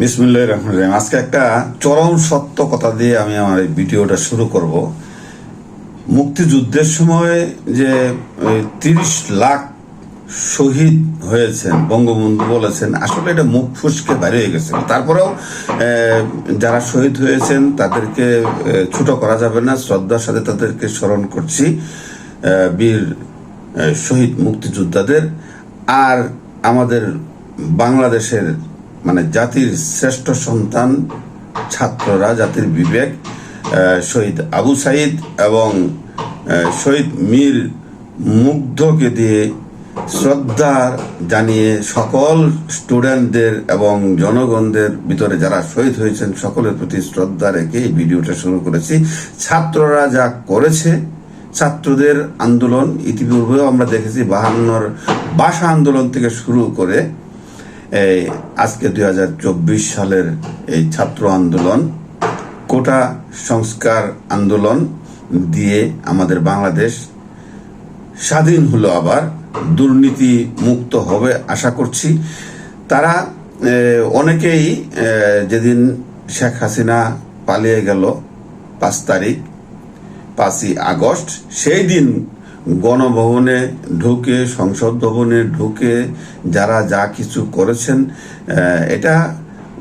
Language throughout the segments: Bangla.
বিসমুল্লাহ রহমান রহিম। আজকে একটা চরম সত্য কথা দিয়ে আমি আমার এই ভিডিওটা শুরু করব। মুক্তিযুদ্ধের সময় যে তিরিশ লাখ শহীদ হয়েছেন, বঙ্গবন্ধু বলেছেন, আসলে এটা মুখ ফুসকে বাইরে হয়ে গেছে। তারপরেও যারা শহীদ হয়েছেন, তাদেরকে ছোট করা যাবে না, শ্রদ্ধার সাথে তাদেরকে স্মরণ করছি বীর শহীদ মুক্তিযোদ্ধাদের। আর আমাদের বাংলাদেশের মানে জাতির শ্রেষ্ঠ সন্তান, ছাত্ররা, জাতির বিবেক শহীদ আবু সাইদ এবং শহীদ মীর মুগ্ধকে দিয়ে শ্রদ্ধা জানিয়ে সকল স্টুডেন্টদের এবং জনগণদের ভিতরে যারা শহীদ হয়েছেন, সকলের প্রতি শ্রদ্ধা রেখে এই ভিডিওটা শুরু করেছি। ছাত্ররা যা করেছে, ছাত্রদের আন্দোলন ইতিপূর্বেও আমরা দেখেছি, বাহান্নর ভাষা আন্দোলন থেকে শুরু করে এই আজকে দু হাজার চব্বিশ সালের এই ছাত্র আন্দোলন, কোটা সংস্কার আন্দোলন দিয়ে আমাদের বাংলাদেশ স্বাধীন হলো আবার, দুর্নীতি মুক্ত হবে আশা করছি। তারা অনেকেই যেদিন শেখ হাসিনা পালিয়ে গেল পাঁচ তারিখ, পাঁচই আগস্ট, সেই দিন গণভবনে ঢুকে, সংসদ ভবনে ঢুকে যারা যা কিছু করেছেন এটা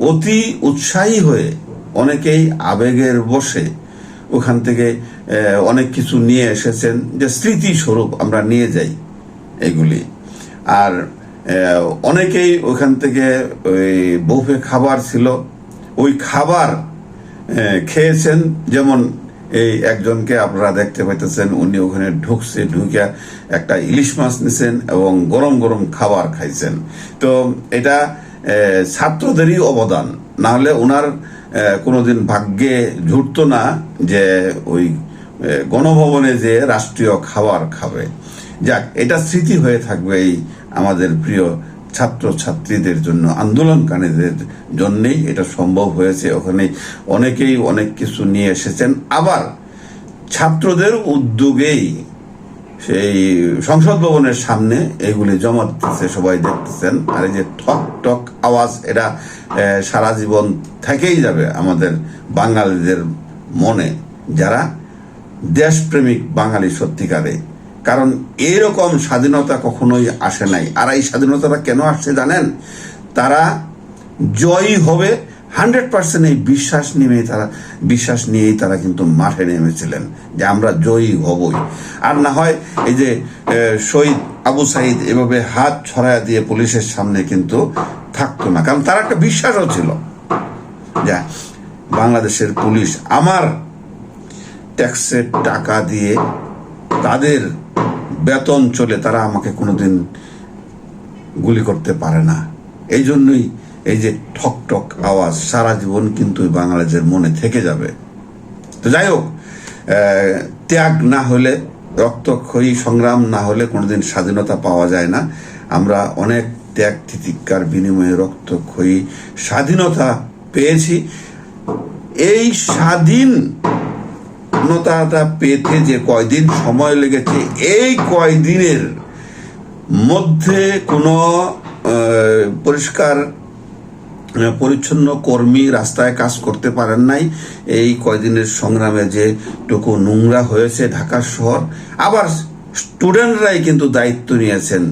অতি উৎসাহী হয়ে অনেকেই আবেগের বসে ওখান থেকে অনেক কিছু নিয়ে এসেছেন যে স্মৃতিস্বরূপ আমরা নিয়ে যাই এগুলি। আর অনেকেই ওখান থেকে ওই বুফে খাবার ছিল, ওই খাবার খেয়েছেন, যেমন এই একজনকে আপনারা দেখতে পাইতেছেন, উনি ওখানে ঢুকছে ঢুকে একটা ইলিশ মাছ নিছেন এবং গরম গরম খাবার খাইছেন। তো এটা ছাত্রদেরই অবদান। না হলে ওনার কোনোদিন ভাগ্যে জুটতো না যে ওই গণভবনে যে রাষ্ট্রীয় খাবার খাবে। যাক, এটা স্মৃতি হয়ে থাকবে এই আমাদের প্রিয় ছাত্র ছাত্রীদের জন্য, আন্দোলনকারীদের জন্যেই এটা সম্ভব হয়েছে। ওখানে অনেকেই অনেক কিছু নিয়ে এসেছেন। আবার ছাত্রদের উদ্যোগেই সেই সংসদ ভবনের সামনে এগুলি জমা দিতেছে, সবাই দেখতেছেন। আর এই যে ঠক টক আওয়াজ, এটা সারা জীবন থেকেই যাবে আমাদের বাঙালিদের মনে। যারা দেশপ্রেমিক বাঙালি সত্যিকারে কারণ এরকম স্বাধীনতা কখনোই আসে নাই। আর এই স্বাধীনতাটা কেন আসছে জানেন? তারা জয়ী হবে হান্ড্রেড পার্সেন্ট এই বিশ্বাস নিয়েই তারা বিশ্বাস নিয়েই তারা কিন্তু মাঠে নেমেছিলেন যে আমরা জয়ী হবই। আর না হয় এই যে শহীদ আবু সাইদ এভাবে হাত ছড়ায়া দিয়ে পুলিশের সামনে কিন্তু থাকতো না। কারণ তার একটা বিশ্বাসও ছিল যা বাংলাদেশের পুলিশ আমার ট্যাক্সের টাকা দিয়ে তাদের বেতন চলে তারা আমাকে কোনোদিন গুলি করতে পারে না। এই জন্যই এই যে ঠক ঠক আওয়াজ সারা জীবন কিন্তু বাংলাদেশের মনে থেকে যাবে। তো যাই হোক ত্যাগ না হলে, রক্তক্ষয়ী সংগ্রাম না হলে কোনোদিন স্বাধীনতা পাওয়া যায় না। আমরা অনেক ত্যাগ তিতিকার বিনিময়ে রক্তক্ষয়ী স্বাধীনতা পেয়েছি। এই স্বাধীন স্বাধীনতাটা পেতে যে কয়দিন সময় লেগেছে, এই কয়দিনের মধ্যে কোনো পরিষ্কার পরিচ্ছন্ন কর্মী রাস্তায় কাজ করতে পারেন নাই। এই কয়দিনের সংগ্রামে যে টুকু নোংরা হয়েছে ঢাকা শহর, আবার স্টুডেন্টরাই কিন্তু দায়িত্ব নিয়েছেন,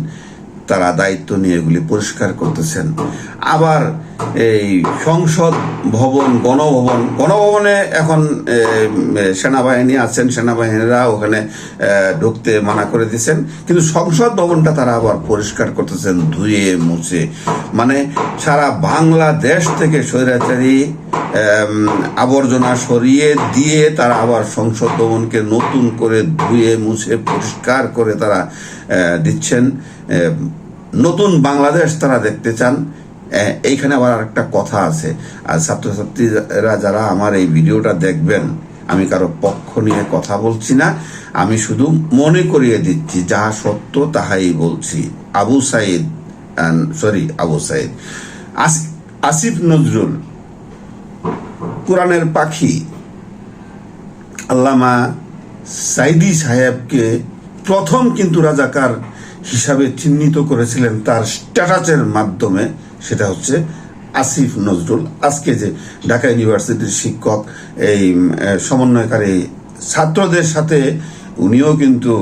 তারা দায়িত্ব নিয়ে এগুলি পরিষ্কার করতেছেন। আবার এই সংসদ ভবন, গণভবন, গণভবনে এখন সেনাবাহিনী আছেন, সেনাবাহিনীরা ওখানে ঢুকতে মানা করে দিচ্ছেন কিন্তু সংসদ ভবনটা তারা আবার পরিষ্কার করতেছেন, ধুয়ে, মুছে। মানে সারা বাংলাদেশ থেকে স্বৈরাচারী আবর্জনা সরিয়ে দিয়ে তারা আবার সংসদ ভবনকে নতুন করে ধুয়ে, মুছে, পরিষ্কার করে তারা দিচ্ছেন। নতুন বাংলাদেশ তারা দেখতে চান। এইখানে আবার একটা কথা আছে। আর ছাত্রছাত্রীরা যারা আমার এই ভিডিওটা দেখবেন, আমি কারও পক্ষ নিয়ে কথা বলছি না, আমি শুধু মনে করিয়ে দিচ্ছি যাহা সত্য তাহাই বলছি। আবু সাইদ সরি, আবু সাইদ। আসিফ নজরুল, কোরআনের পাখি, আল্লামা সাইদি সাহেবকে প্রথম কিন্তু রাজাকার হিসাবে চিহ্নিত করেছিলেন তার স্ট্যাটাসের মাধ্যমে। সেটা হচ্ছে আসিফ নজরুল। আজকে যে ঢাকা ইউনিভার্সিটির শিক্ষক, এই সমন্বয়কারী ছাত্রদের সাথে উনিও কিন্তু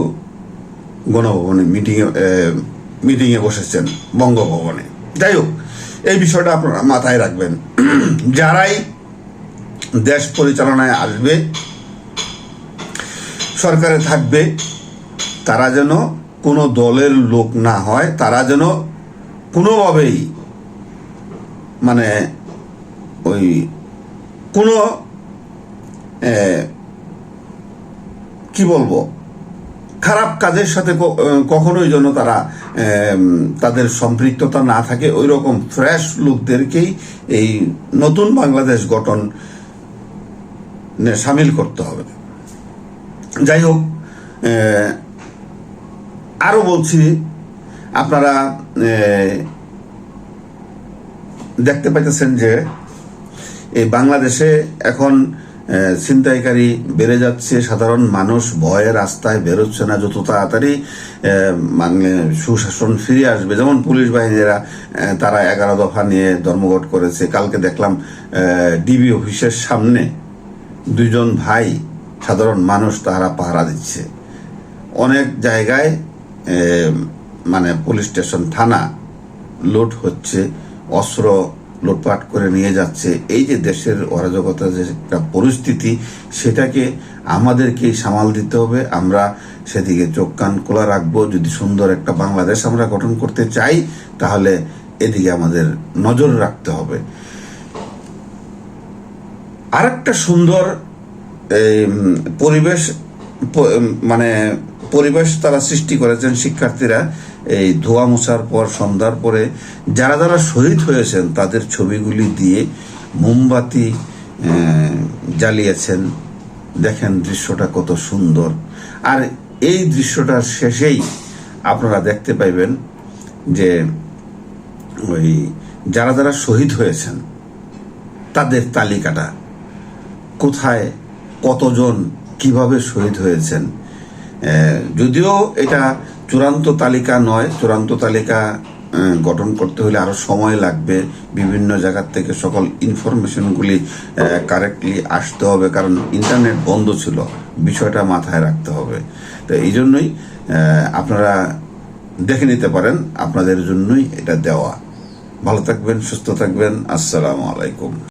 গণভবনে মিটিংয়ে মিটিংয়ে বসেছেন বঙ্গভবনে। যাই হোক, এই বিষয়টা আপনারা মাথায় রাখবেন। যারাই দেশ পরিচালনায় আসবে, সরকারে থাকবে, তারা যেন কোনো দলের লোক না হয়, তারা যেন কোনোভাবেই মানে ওই কোনো কি বলব খারাপ কাজের সাথে কখনোই যেন তারা তাদের সম্পৃক্ততা না থাকে ওই রকম ফ্রেশ লোকদেরকেই এই নতুন বাংলাদেশ গঠন সামিল করতে হবে। যাই হোক আহ, আরও বলছি আপনারা দেখতে পাইতেছেন যে এই বাংলাদেশে এখন ছিনতাইকারী বেড়ে যাচ্ছে, সাধারণ মানুষ ভয়ে রাস্তায় বেরোচ্ছে না, যত তাড়াতাড়ি মানে সুশাসন ফিরে আসবে। যেমন পুলিশ বাহিনীরা তারা এগারো দফা নিয়ে ধর্মঘট করেছে। কালকে দেখলাম ডিবি অফিসের সামনে দুইজন ভাই, সাধারণ মানুষ তারা পাহারা দিচ্ছে। অনেক জায়গায় মানে পুলিশ স্টেশন, থানা লুট হচ্ছে। অস্ত্র লুটপাট করে নিয়ে যাচ্ছে। এই যে দেশের অরাজকতার যে একটা পরিস্থিতি সেটাকে আমাদেরকেই সামাল দিতে হবে। আমরা সেদিকে চোখ কান খোলা রাখব। যদি সুন্দর একটা বাংলাদেশ আমরা গঠন করতে চাই তাহলে এদিকে আমাদের নজর রাখতে হবে। আরেকটা সুন্দর এই, পরিবেশ মানে পরিবেশ তারা সৃষ্টি করেছেন শিক্ষার্থীরা এই ধোয়া মোছার পর, সন্ধ্যার পরে যারা যারা শহীদ হয়েছেন, তাদের ছবিগুলি দিয়ে মোমবাতি জ্বালিয়েছেন। দেখেন দৃশ্যটা কত সুন্দর। আর এই দৃশ্যটার শেষেই আপনারা দেখতে পাইবেন যে ওই যারা যারা শহীদ হয়েছেন, তাদের তালিকাটা কোথায়, কতজন, কীভাবে শহীদ হয়েছেন। যদিও এটা চূড়ান্ত তালিকা নয়, চূড়ান্ত তালিকা গঠন করতে হলে আরও সময় লাগবে। বিভিন্ন জায়গার থেকে সকল ইনফরমেশনগুলি কারেক্টলি আসতে হবে, কারণ ইন্টারনেট বন্ধ ছিল, বিষয়টা মাথায় রাখতে হবে। তো এই জন্যই আপনারা দেখে নিতে পারেন, আপনাদের জন্যই এটা দেওয়া। ভালো থাকবেন, সুস্থ থাকবেন, আসসালামু আলাইকুম।